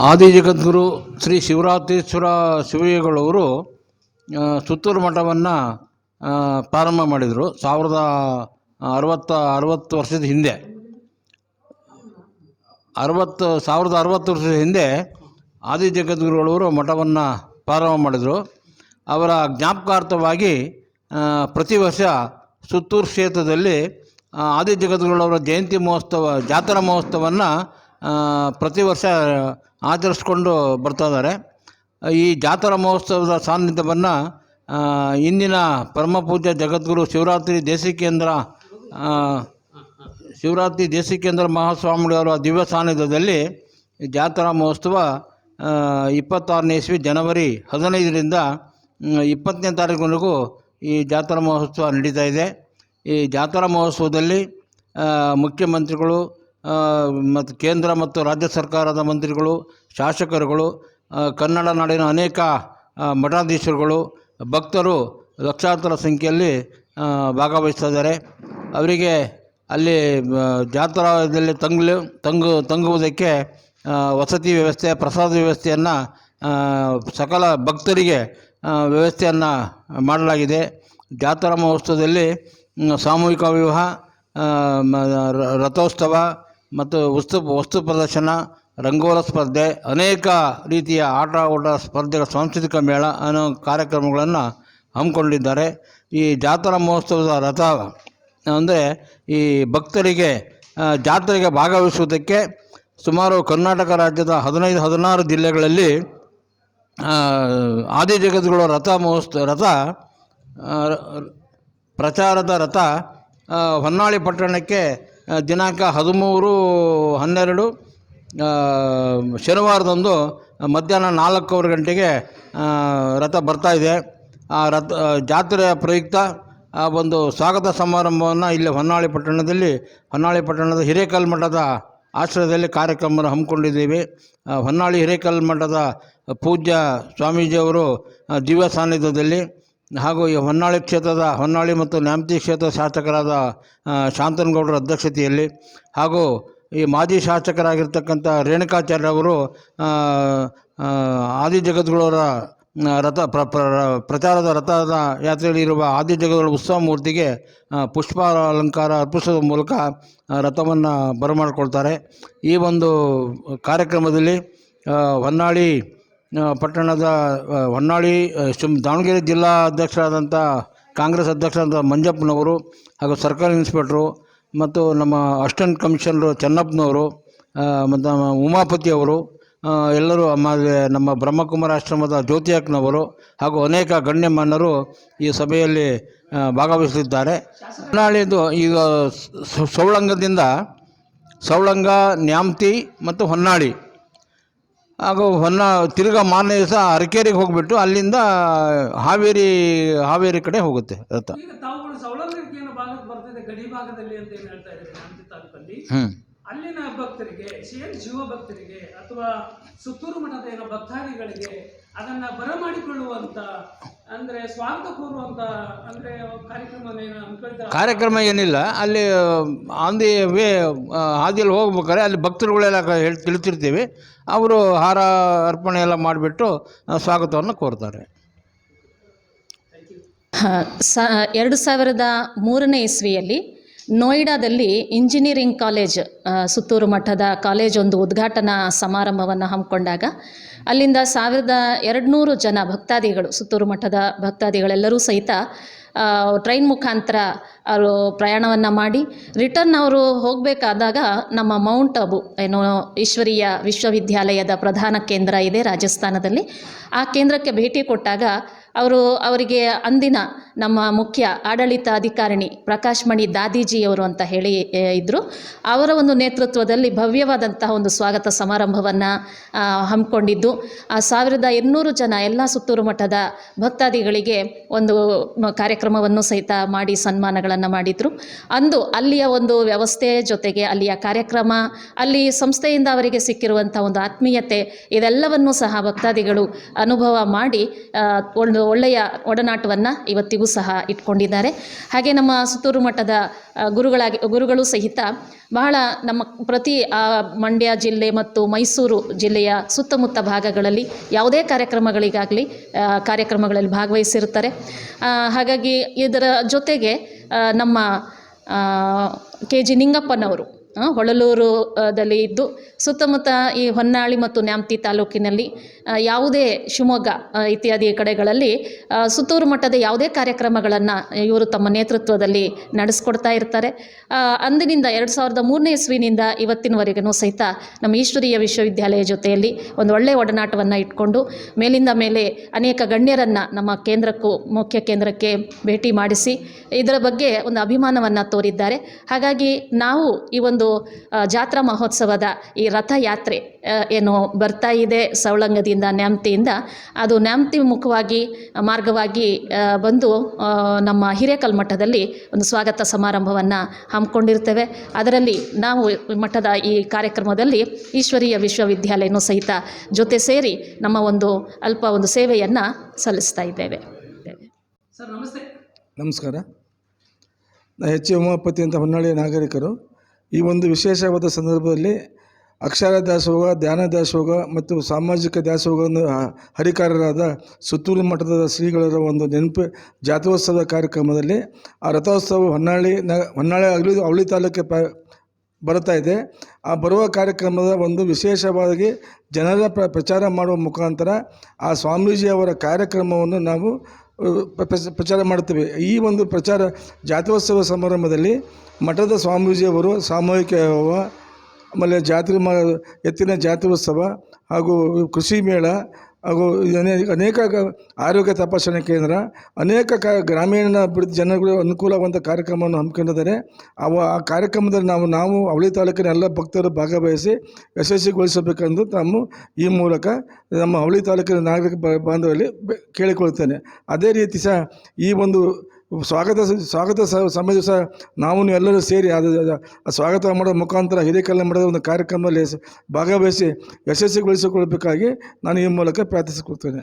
ಆದಿ ಜಗದ್ಗುರು ಶ್ರೀ ಶಿವರಾತ್ರೀಶ್ವರ ಶಿವಯೋಗಿಗಳವರು ಆ, ಸುತ್ತೂರು ಮಠವನ್ನು ಪ್ರಾರಂಭ ಮಾಡಿದರು ಸಾವಿರದ ಅರವತ್ತ ಅರವತ್ತು ವರ್ಷದ ಹಿಂದೆ. ಅರವತ್ತು ಸಾವಿರದ ಅರವತ್ತು ವರ್ಷದ ಹಿಂದೆ ಆದಿ ಜಗದ್ಗುರುಗಳವರು ಮಠವನ್ನು ಪ್ರಾರಂಭ ಮಾಡಿದರು. ಅವರ ಜ್ಞಾಪಕಾರ್ಥವಾಗಿ ಪ್ರತಿ ವರ್ಷ ಸುತ್ತೂರು ಕ್ಷೇತ್ರದಲ್ಲಿ ಆದಿ ಜಗದ್ಗುರುಗಳವರ ಜಯಂತಿ ಮಹೋತ್ಸವ ಜಾತ್ರಾ ಮಹೋತ್ಸವವನ್ನು ಪ್ರತಿ ವರ್ಷ ಆಚರಿಸ್ಕೊಂಡು ಬರ್ತಾ ಇದ್ದಾರೆ. ಈ ಜಾತ್ರಾ ಮಹೋತ್ಸವದ ಸಾನ್ನಿಧ್ಯವನ್ನು ಇಂದಿನ ಪರಮಪೂಜ್ಯ ಜಗದ್ಗುರು ಶಿವರಾತ್ರಿ ದೇಶಿಕೇಂದ್ರ ಶಿವರಾತ್ರಿ ದೇಶಿಕೇಂದ್ರ ಮಹಾಸ್ವಾಮಿಗಳವರ ದಿವ್ಯ ಸಾನ್ನಿಧ್ಯದಲ್ಲಿ ಜಾತ್ರಾ ಮಹೋತ್ಸವ ಇಪ್ಪತ್ತಾರನೇ ಇಸ್ವಿ ಜನವರಿ ಹದಿನೈದರಿಂದ ಇಪ್ಪತ್ತನೇ ತಾರೀಕಿನವರೆಗೂ ಈ ಜಾತ್ರಾ ಮಹೋತ್ಸವ ನಡೀತಾ ಇದೆ. ಈ ಜಾತ್ರಾ ಮಹೋತ್ಸವದಲ್ಲಿ ಮುಖ್ಯಮಂತ್ರಿಗಳು ಮತ್ತು ಕೇಂದ್ರ ಮತ್ತು ರಾಜ್ಯ ಸರ್ಕಾರದ ಮಂತ್ರಿಗಳು ಶಾಸಕರುಗಳು ಕನ್ನಡ ನಾಡಿನ ಅನೇಕ ಮಠಾಧೀಶರುಗಳು ಭಕ್ತರು ಲಕ್ಷಾಂತರ ಸಂಖ್ಯೆಯಲ್ಲಿ ಆ, ಭಾಗವಹಿಸ್ತಾ ಇದ್ದಾರೆ ಅವರಿಗೆ ಅಲ್ಲಿ ಜಾತ್ರಾದಲ್ಲಿ ತಂಗಲು ತಂಗು ತಂಗುವುದಕ್ಕೆ ವಸತಿ ವ್ಯವಸ್ಥೆ ಪ್ರಸಾದ ವ್ಯವಸ್ಥೆಯನ್ನು ಸಕಲ ಭಕ್ತರಿಗೆ ವ್ಯವಸ್ಥೆಯನ್ನು ಮಾಡಲಾಗಿದೆ. ಜಾತ್ರಾ ಮಹೋತ್ಸವದಲ್ಲಿ ಸಾಮೂಹಿಕ ವಿವಾಹ ರಥೋತ್ಸವ ಮತ್ತು ವಸ್ತು ವಸ್ತು ಪ್ರದರ್ಶನ, ರಂಗೋಲ ಸ್ಪರ್ಧೆ, ಅನೇಕ ರೀತಿಯ ಆಟ, ಓಟ, ಸ್ಪರ್ಧೆಗಳ ಸಾಂಸ್ಕೃತಿಕ ಮೇಳ ಅನ್ನೋ ಕಾರ್ಯಕ್ರಮಗಳನ್ನು ಹಮ್ಮಿಕೊಂಡಿದ್ದಾರೆ. ಈ ಜಾತ್ರಾ ಮಹೋತ್ಸವದ ರಥ, ಅಂದರೆ ಈ ಭಕ್ತರಿಗೆ ಜಾತ್ರೆಗೆ ಭಾಗವಹಿಸುವುದಕ್ಕೆ ಸುಮಾರು ಕರ್ನಾಟಕ ರಾಜ್ಯದ ಹದಿನೈದು, ಹದಿನಾರು ಜಿಲ್ಲೆಗಳಲ್ಲಿ ಆದಿ ಜಗದ್ಗುರು ರಥ ಮಹೋತ್ಸವ ರಥ ಪ್ರಚಾರದ ರಥ ಹೊನ್ನಾಳಿ ಪಟ್ಟಣಕ್ಕೆ ದಿನಾಂಕ ಹದಿಮೂರು, ಹನ್ನೆರಡು ಶನಿವಾರದಂದು ಮಧ್ಯಾಹ್ನ ನಾಲ್ಕೂವರೆ ಗಂಟೆಗೆ ರಥ ಬರ್ತಾ ಇದೆ. ಆ ರಥ ಜಾತ್ರೆಯ ಪ್ರಯುಕ್ತ, ಆ, ಒಂದು ಸ್ವಾಗತ ಸಮಾರಂಭವನ್ನು ಇಲ್ಲಿ ಹೊನ್ನಾಳಿ ಪಟ್ಟಣದಲ್ಲಿ, ಹೊನ್ನಾಳಿ ಪಟ್ಟಣದ ಹಿರೇಕಲ್ ಮಠದ ಆಶ್ರಯದಲ್ಲಿ ಕಾರ್ಯಕ್ರಮವನ್ನು ಹಮ್ಮಿಕೊಂಡಿದ್ದೀವಿ. ಹೊನ್ನಾಳಿ ಹಿರೇಕಲ್ ಮಠದ ಪೂಜ್ಯ ಸ್ವಾಮೀಜಿಯವರು ದಿವ್ಯ ಸಾನ್ನಿಧ್ಯದಲ್ಲಿ ಹಾಗೂ ಈ ಹೊನ್ನಾಳಿ ಕ್ಷೇತ್ರದ ಹೊನ್ನಾಳಿ ಮತ್ತು ನ್ಯಾಮತಿ ಕ್ಷೇತ್ರ ಶಾಸಕರಾದ ಶಾಂತನಗೌಡರ ಅಧ್ಯಕ್ಷತೆಯಲ್ಲಿ ಹಾಗೂ ಈ ಮಾಜಿ ಶಾಸಕರಾಗಿರ್ತಕ್ಕಂಥ ರೇಣುಕಾಚಾರ್ಯ ಅವರು ಆ, ಆ, ಆದಿ ಜಗದ್ಗುರುವರ ರಥ ಪ್ರ ಪ್ರ- ಪ್ರಚಾರದ ರಥದ ಯಾತ್ರೆಯಲ್ಲಿ ಇರುವ ಆದಿ ಜಗದ್ಗುರು ಉತ್ಸವ ಮೂರ್ತಿಗೆ ಪುಷ್ಪ ಅಲಂಕಾರ ಅರ್ಪಿಸೋದ್ರ ಮೂಲಕ ರಥವನ್ನು ಬರಮಾಡಿಕೊಳ್ತಾರೆ. ಈ ಒಂದು ಕಾರ್ಯಕ್ರಮದಲ್ಲಿ ಹೊನ್ನಾಳಿ ಪಟ್ಟಣದ ಹೊನ್ನಾಳಿ ಶಿಮ್ ದಾವಣಗೆರೆ ಜಿಲ್ಲಾ ಅಧ್ಯಕ್ಷರಾದಂಥ ಕಾಂಗ್ರೆಸ್ ಅಧ್ಯಕ್ಷರಾದ ಮಂಜಪ್ಪನವರು ಹಾಗೂ ಸರ್ಕಲ್ ಇನ್ಸ್ಪೆಕ್ಟ್ರು ಮತ್ತು ನಮ್ಮ ಅಸ್ಟೆಂಟ್ ಕಮಿಷನರು ಚೆನ್ನಪ್ಪನವರು ಮತ್ತು ನಮ್ಮ ಉಮಾಪತಿ ಅವರು ಎಲ್ಲರೂ ಆಮೇಲೆ ನಮ್ಮ ಬ್ರಹ್ಮಕುಮಾರ ಆಶ್ರಮದ ಜ್ಯೋತಿ ಅಕ್ಕನವರು ಹಾಗೂ ಅನೇಕ ಗಣ್ಯಮಾನ್ಯರು ಈ ಸಭೆಯಲ್ಲಿ ಭಾಗವಹಿಸಲಿದ್ದಾರೆ ಹೊನ್ನಾಳಿದು ಈಗ ಸೌಳಂಗದಿಂದ ಸೌಳಂಗ, ನ್ಯಾಮ್ತಿ ಮತ್ತು ಹೊನ್ನಾಳಿ ಹಾಗೂ ಹೊನ್ನ ತಿರ್ಗಾ ಮಾರನೇ ದಿವಸ ಅರಕೇರಿಗೆ ಹೋಗಿಬಿಟ್ಟು ಅಲ್ಲಿಂದ ಹಾವೇರಿ ಹಾವೇರಿ ಕಡೆ ಹೋಗುತ್ತೆ ರಥ. ಹ್ಞೂ ಭಕ್ತರಿಗೆ ಎನ್ ಶಿವ ಭಕ್ತರಿಗೆ ಅಥವಾ ಸುತ್ತೂರು ಮಠದ ಏನೋ ಭಕ್ತಾದಿಗಳಿಗೆ ಅದನ್ನ ಬರಮಾಡಿಕೊಳ್ಳುವಂತ ಅಂದ್ರೆ ಸ್ವಾಗತ ಕೋರುವಂತ ಅಂದ್ರೆ ಕಾರ್ಯಕ್ರಮ ಕಾರ್ಯಕ್ರಮ ಏನಿಲ್ಲ ಅಲ್ಲಿ ಆನ್ ದಿ ವೇ ಹಾದಿಯಲ್ಲಿ ಹೋಗ್ಬೇಕಾದ್ರೆ ಅಲ್ಲಿ ಭಕ್ತರುಗಳೆಲ್ಲ ಹೇಳಿ ತಿಳಿತಿರ್ತೀವಿ. ಅವರು ಹಾರ ಅರ್ಪಣೆ ಎಲ್ಲ ಮಾಡಿಬಿಟ್ಟು ಸ್ವಾಗತವನ್ನು ಕೋರ್ತಾರೆ. ಸ ಎರಡು ಸಾವಿರದ ಮೂರನೇ ಇಸ್ವಿಯಲ್ಲಿ ನೋಯ್ಡಾದಲ್ಲಿ ಇಂಜಿನಿಯರಿಂಗ್ ಕಾಲೇಜ್ ಸುತ್ತೂರು ಮಠದ ಕಾಲೇಜ್ ಒಂದು ಉದ್ಘಾಟನಾ ಸಮಾರಂಭವನ್ನು ಹಮ್ಮಿಕೊಂಡಾಗ ಅಲ್ಲಿಂದ ಸಾವಿರದ ಎರಡುನೂರು ಜನ ಭಕ್ತಾದಿಗಳು, ಸುತ್ತೂರು ಮಠದ ಭಕ್ತಾದಿಗಳೆಲ್ಲರೂ ಸಹಿತ ಟ್ರೈನ್ ಮುಖಾಂತರ ಅವರು ಪ್ರಯಾಣವನ್ನು ಮಾಡಿ, ರಿಟರ್ನ್ ಅವರು ಹೋಗಬೇಕಾದಾಗ ನಮ್ಮ ಮೌಂಟ್ ಅಬು ಏನು ಈಶ್ವರೀಯ ವಿಶ್ವವಿದ್ಯಾಲಯದ ಪ್ರಧಾನ ಕೇಂದ್ರ ಇದೆ ರಾಜಸ್ಥಾನದಲ್ಲಿ. ಆ ಕೇಂದ್ರಕ್ಕೆ ಭೇಟಿ ಕೊಟ್ಟಾಗ ಅವರು ಅವರಿಗೆ ಅಂದಿನ ನಮ್ಮ ಮುಖ್ಯ ಆಡಳಿತಾಧಿಕಾರಿಣಿ ಪ್ರಕಾಶ್ ಮಣಿ ದಾದೀಜಿಯವರು ಅಂತ ಹೇಳಿ ಇದ್ದರು ಅವರ ಒಂದು ನೇತೃತ್ವದಲ್ಲಿ ಭವ್ಯವಾದಂತಹ ಒಂದು ಸ್ವಾಗತ ಸಮಾರಂಭವನ್ನು ಹಮ್ಮಿಕೊಂಡಿದ್ದು. ಆ ಸಾವಿರದ ಇನ್ನೂರು ಜನ ಎಲ್ಲ ಸುತ್ತೂರು ಮಠದ ಭಕ್ತಾದಿಗಳಿಗೆ ಒಂದು ಕಾರ್ಯಕ್ರಮವನ್ನು ಸಹಿತ ಮಾಡಿ ಸನ್ಮಾನಗಳನ್ನು ಮಾಡಿದರು. ಅಂದು ಅಲ್ಲಿಯ ಒಂದು ವ್ಯವಸ್ಥೆ ಜೊತೆಗೆ ಅಲ್ಲಿಯ ಕಾರ್ಯಕ್ರಮ, ಅಲ್ಲಿ ಸಂಸ್ಥೆಯಿಂದ ಅವರಿಗೆ ಸಿಕ್ಕಿರುವಂಥ ಒಂದು ಆತ್ಮೀಯತೆ, ಇದೆಲ್ಲವನ್ನೂ ಸಹ ಭಕ್ತಾದಿಗಳು ಅನುಭವ ಮಾಡಿ ಒಂದು ಒಳ್ಳೆಯ ಒಡನಾಟವನ್ನು ಇವತ್ತಿಗೂ ಸಹ ಇಟ್ಕೊಂಡಿದ್ದಾರೆ. ಹಾಗೆ ನಮ್ಮ ಸುತ್ತೂರು ಮಠದ ಗುರುಗಳಾಗಿ, ಗುರುಗಳು ಸಹಿತ ಬಹಳ ನಮ್ಮ ಪ್ರತಿ ಮಂಡ್ಯ ಜಿಲ್ಲೆ ಮತ್ತು ಮೈಸೂರು ಜಿಲ್ಲೆಯ ಸುತ್ತಮುತ್ತ ಭಾಗಗಳಲ್ಲಿ ಯಾವುದೇ ಕಾರ್ಯಕ್ರಮಗಳಿಗಾಗಲಿ ಕಾರ್ಯಕ್ರಮಗಳಲ್ಲಿ ಭಾಗವಹಿಸಿರ್ತಾರೆ ಹಾಗಾಗಿ ಇದರ ಜೊತೆಗೆ ನಮ್ಮ ಕೆ ಜಿ ನಿಂಗಪ್ಪನವರು ಹೊಳಲೂರು ದಲ್ಲಿ ಇದ್ದು ಸುತ್ತಮುತ್ತ ಈ ಹೊನ್ನಾಳಿ ಮತ್ತು ನ್ಯಾಮತಿ ತಾಲೂಕಿನಲ್ಲಿ ಯಾವುದೇ ಶಿವಮೊಗ್ಗ ಇತ್ಯಾದಿ ಕಡೆಗಳಲ್ಲಿ ಸುತ್ತೂರು ಮಟ್ಟದ ಯಾವುದೇ ಕಾರ್ಯಕ್ರಮಗಳನ್ನು ಇವರು ತಮ್ಮ ನೇತೃತ್ವದಲ್ಲಿ ನಡೆಸ್ಕೊಡ್ತಾ ಇರ್ತಾರೆ. ಅಂದಿನಿಂದ ಎರಡು ಸಾವಿರದ ಮೂರನೇ ಇಸ್ವಿನಿಂದ ಇವತ್ತಿನವರೆಗೂ ಸಹಿತ ನಮ್ಮ ಈಶ್ವರೀಯ ವಿಶ್ವವಿದ್ಯಾಲಯ ಜೊತೆಯಲ್ಲಿ ಒಂದು ಒಳ್ಳೆಯ ಒಡನಾಟವನ್ನು ಇಟ್ಕೊಂಡು, ಮೇಲಿಂದ ಮೇಲೆ ಅನೇಕ ಗಣ್ಯರನ್ನು ನಮ್ಮ ಕೇಂದ್ರಕ್ಕೂ, ಮುಖ್ಯ ಕೇಂದ್ರಕ್ಕೆ ಭೇಟಿ ಮಾಡಿಸಿ, ಇದರ ಬಗ್ಗೆ ಒಂದು ಅಭಿಮಾನವನ್ನು ತೋರಿದ್ದಾರೆ. ಹಾಗಾಗಿ ನಾವು ಈ ಒಂದು ಆ, ಜಾತ್ರಾ ಮಹೋತ್ಸವದ ಈ ರಥಯಾತ್ರೆ ಏನು ಬರ್ತಾ ಇದೆ ಸವಳಂಗದಿಂದ ನ್ಯಾಮ್ತಿಯಿಂದ. ಅದು ನ್ಯಾಮ್ತಿ ಮುಖವಾಗಿ ಮಾರ್ಗವಾಗಿ ಬಂದು ನಮ್ಮ ಹಿರೇಕಲ್ಮಠದಲ್ಲಿ ಒಂದು ಸ್ವಾಗತ ಸಮಾರಂಭವನ್ನು ಹಮ್ಮಿಕೊಂಡಿರ್ತೇವೆ. ಅದರಲ್ಲಿ ನಾವು ಮಠದ ಈ ಕಾರ್ಯಕ್ರಮದಲ್ಲಿ ಈಶ್ವರೀಯ ವಿಶ್ವವಿದ್ಯಾಲಯನೂ ಸಹಿತ ಜೊತೆ ಸೇರಿ ನಮ್ಮ ಒಂದು ಅಲ್ಪ ಒಂದು ಸೇವೆಯನ್ನು ಸಲ್ಲಿಸ್ತಾ ಇದ್ದೇವೆ. ಸರ್ ನಮಸ್ತೆ. ನಮಸ್ಕಾರ. ನಾ ಎಚ್ ಉಮಾಪತಿ ಅಂತ ಹೊನ್ನಾಳಿಯ ನಾಗರಿಕರು. ಈ ಒಂದು ವಿಶೇಷವಾದ ಸಂದರ್ಭದಲ್ಲಿ ಅಕ್ಷರ ದಾಸೋಹ, ಧ್ಯಾನ ದಾಸೋಹ ಮತ್ತು ಸಾಮಾಜಿಕ ದಾಸೋಹವನ್ನು ಹರಿಕಾರರಾದ ಸುತ್ತೂರು ಮಠದ ಶ್ರೀಗಳರ ಒಂದು ನೆನಪು ಜಾತ್ರೋತ್ಸವ ಕಾರ್ಯಕ್ರಮದಲ್ಲಿ ಆ ರಥೋತ್ಸವ ಹೊನ್ನಾಳಿ ನ, ಹೊನ್ನಾಳಿ ಆಗಲಿ ಅವಳಿ ತಾಲೂಕಿಗೆ ಪ, ಬರ್ತಾ ಇದೆ. ಆ ಬರುವ ಕಾರ್ಯಕ್ರಮದ ಒಂದು ವಿಶೇಷವಾಗಿ ಜನರ ಪ್ರ, ಪ್ರಚಾರ ಮಾಡುವ ಮುಖಾಂತರ ಆ ಸ್ವಾಮೀಜಿಯವರ ಕಾರ್ಯಕ್ರಮವನ್ನು ನಾವು ಪ್ರಚಾರ ಮಾಡುತ್ತೇವೆ. ಈ ಒಂದು ಪ್ರಚಾರ ಜಾತ್ರೋತ್ಸವ ಸಮಾರಂಭದಲ್ಲಿ ಮಠದ ಸ್ವಾಮೀಜಿಯವರು, ಸಾಮೂಹಿಕ ಆಮೇಲೆ ಜಾತ್ರೆ ಮ, ಎತ್ತಿನ ಜಾತ್ರೋತ್ಸವ ಹಾಗೂ ಕೃಷಿ ಮೇಳ ಹಾಗೂ ಅನೇಕ ಆರೋಗ್ಯ ತಪಾಸಣೆ ಕೇಂದ್ರ, ಅನೇಕ ಕ, ಗ್ರಾಮೀಣ ಅಭಿವೃದ್ಧಿ ಜನಗಳು ಅನುಕೂಲವಾದಂಥ ಕಾರ್ಯಕ್ರಮವನ್ನು ಹಮ್ಮಿಕೊಂಡಿದ್ದಾರೆ. ಅವ, ಆ ಕಾರ್ಯಕ್ರಮದಲ್ಲಿ ನಾವು ನಾವು ಅವಳಿ ತಾಲೂಕಿನ ಎಲ್ಲ ಭಕ್ತರು ಭಾಗವಹಿಸಿ ಯಶಸ್ವಿಗೊಳಿಸಬೇಕೆಂದು ತಮ್ಮ ಈ ಮೂಲಕ ನಮ್ಮ ಅವಳಿ ತಾಲೂಕಿನ ನಾಗರಿಕ ಬಾಂಧವರಲ್ಲಿ ಕೇಳಿಕೊಳ್ತೇನೆ ಅದೇ ರೀತಿ ಸಹ ಈ ಒಂದು ಸ್ವಾಗತ ಸ್ವಾಗತ ಸಮಾಜ ಸಹ ನಾವು ಎಲ್ಲರೂ ಸೇರಿ ಅದು ಸ್ವಾಗತ ಮಾಡೋ ಮುಖಾಂತರ ಹಿರೇಕಲ್ಲ ಮಾಡಿದ ಒಂದು ಕಾರ್ಯಕ್ರಮದಲ್ಲಿ ಭಾಗವಹಿಸಿ ಯಶಸ್ವಿಗೊಳಿಸಿಕೊಳ್ಬೇಕಾಗಿ ನಾನು ಈ ಮೂಲಕ ಪ್ರಾರ್ಥಿಸಿಕೊಳ್ತೇನೆ.